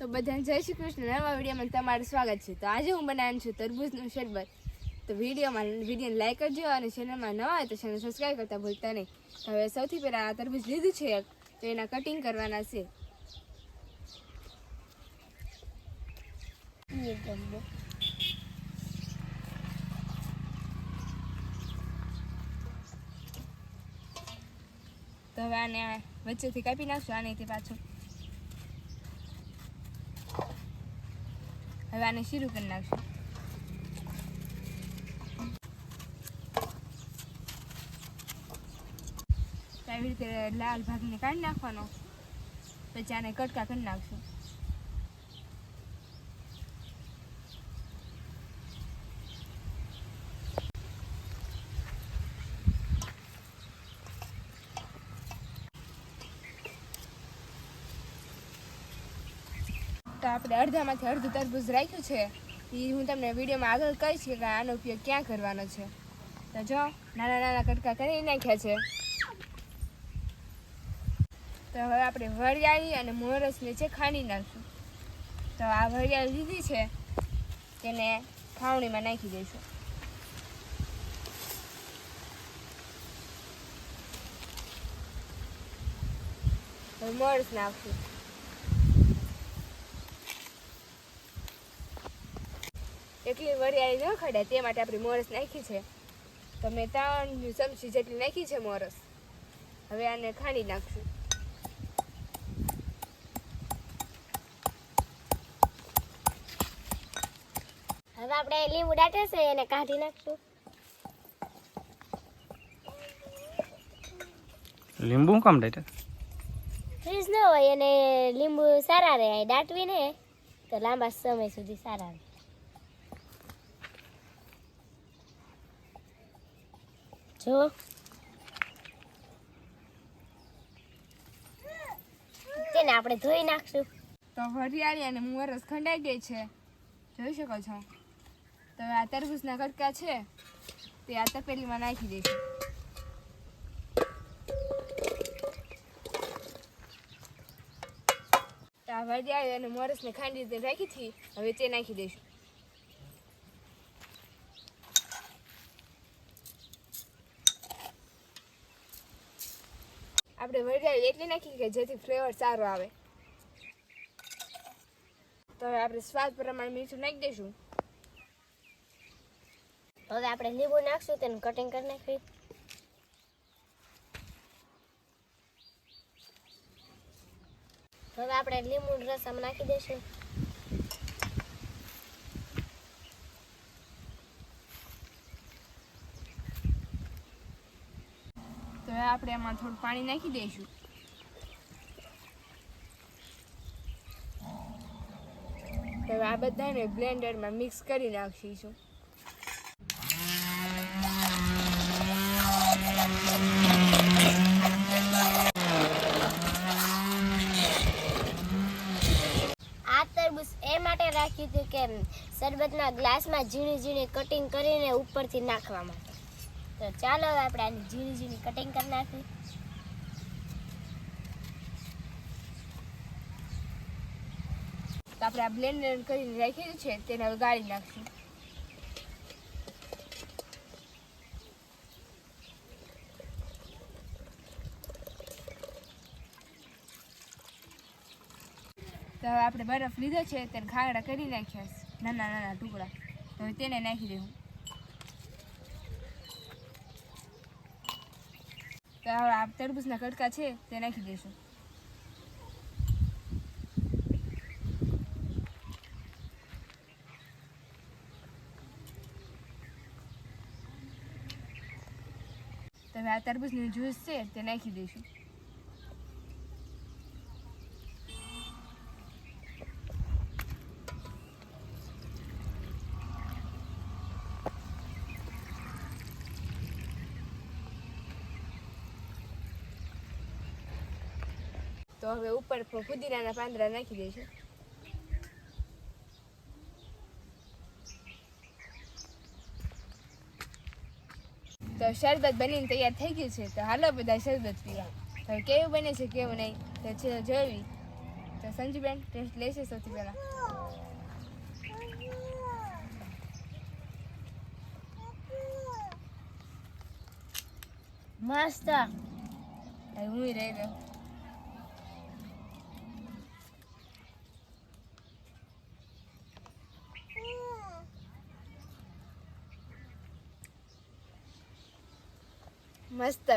તો બધાને જય શ્રી કૃષ્ણ. નવા વિડીયોમાં તમારું સ્વાગત છે. તો આજે હું બનાવ્યું છું તરબૂજનું શરબત. તો વિડીયોમાં, વિડીયોને લાઈક કરજો અને ચેનલમાં નવા હોય તો ચેનલ સબસ્ક્રાઈબ કરતા ભૂલતા નહીં. તો હવે સૌથી પહેલાં આ તરબૂજ લીધું છે. એક તો એના કટિંગ કરવાના છે. તો હવે આને વચ્ચેથી કાપી નાખશું. આનેથી પાછું હવે આને શીરું કરી નાખશું. આવી રીતે લાલ ભાગને કાઢી નાખવાનો. પછી આને કટકા કરી નાખશું. તો આપણે અડધામાંથી અડધું તરબૂજ રાખ્યું છે. એ હું તમને વિડીયોમાં આગળ કહીશ કે આનો ઉપયોગ ક્યાં કરવાનો છે. તો જો, નાના નાના કટકા કરી નાખ્યા છે. તો હવે આપણે વરિયાળી અને મોરસ નીચે ખાંડી નાખશું. તો આ વરિયાળી લીધી છે. તેને ખાવણીમાં નાખી દઈશું. મોરસ નાખશું. એટલી વરિયાળી ન ખડે તે માટે આપણે મોરસ નાખી છે. તો મેં ત્રણ ચમચી જેટલી નાખી છે મોરસ. હવે આને ખાંડી નાખશું. હવે આપણે લીંબુ દાટે છે એને કાઢી નાખશું. લીંબુ કામ ડાયટર ફ્રીજ ન હોય અને લીંબુ સારા રહે દાટવી ને તો લાંબા સમય સુધી સારા રહે. જો. તેને આપણે ધોઈ નાખશું. તો વરિયાળી અને મુવરસ ખંડાઈ ગઈ છે. જોઈ શકો છો. તો આ તરબૂચના કટકા છે. તે આ તપેલીમાં નાખી દઈશું. આ વરિયાળી અને મોરસને ખાંડી રાખી હતી. હવે તે નાખી દઈશું. આપણે વરિયાળી એટલી નાખી કે જેથી ફ્લેવર સારો આવે. તો હવે આપણે સ્વાદ પ્રમાણે મીઠું નાખી દઈશું. હવે આપણે લીંબુ નાખશું તેનું કટિંગ કરી નાખવી હવે આપણે લીંબુ રસ આમાં નાખી દઈશું. તો હવે આપણે એમાં થોડું પાણી નાખી દઈશું. તો હવે આ બધાને બ્લેન્ડરમાં મિક્સ કરી નાખીશું. એ માટે રાખ્યું હતું કે શરબતના ગ્લાસમાં ઝીણી ઝીણી કટિંગ કરીને ઉપરથી નાખવા માટે તો ચાલો આપણે આની ઝીણી ઝીણી કટિંગ કરી નાખીએ આપણે આ બ્લેન્ડર કરીને રાખેલું છે, તેને હવે ગાળી નાખશું. તો હવે આપણે બરફ લીધો છે, તેને ખાગડા કરી નાખ્યા નાના નાના ટુકડા. તો હવે તેને નાખી દેવું. તો આ તરબૂચના કટકા છે તે નાખી દઈશું તમે આ તરબૂચનું જ્યુસ છે તે નાખી દઈશું તો હવે ઉપર ફુદીનાના પાંદડા નાખી દઈશું તો શરબત બનીને તૈયાર થઈ ગયું છે. તો હાલો બધા શરબત પીવા. હવે કેવું બને છે, કેવું નહીં, તો છે જોવી તો સંજુબેન ટેસ્ટ લેશે સૌથી પહેલા. મસ્ત. હું રહી ગયો. મસ્ત.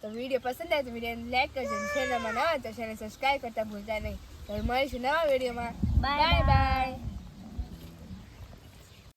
તો વીડિયો પસંદ આવે તો વિડીયોને લાઈક કરજો ચેનલમાં નવા તો ચેનલ સબસ્ક્રાઈબ કરતા ભૂલતા નહીં. તો મળીશું નવા વિડીયોમાં. Bye bye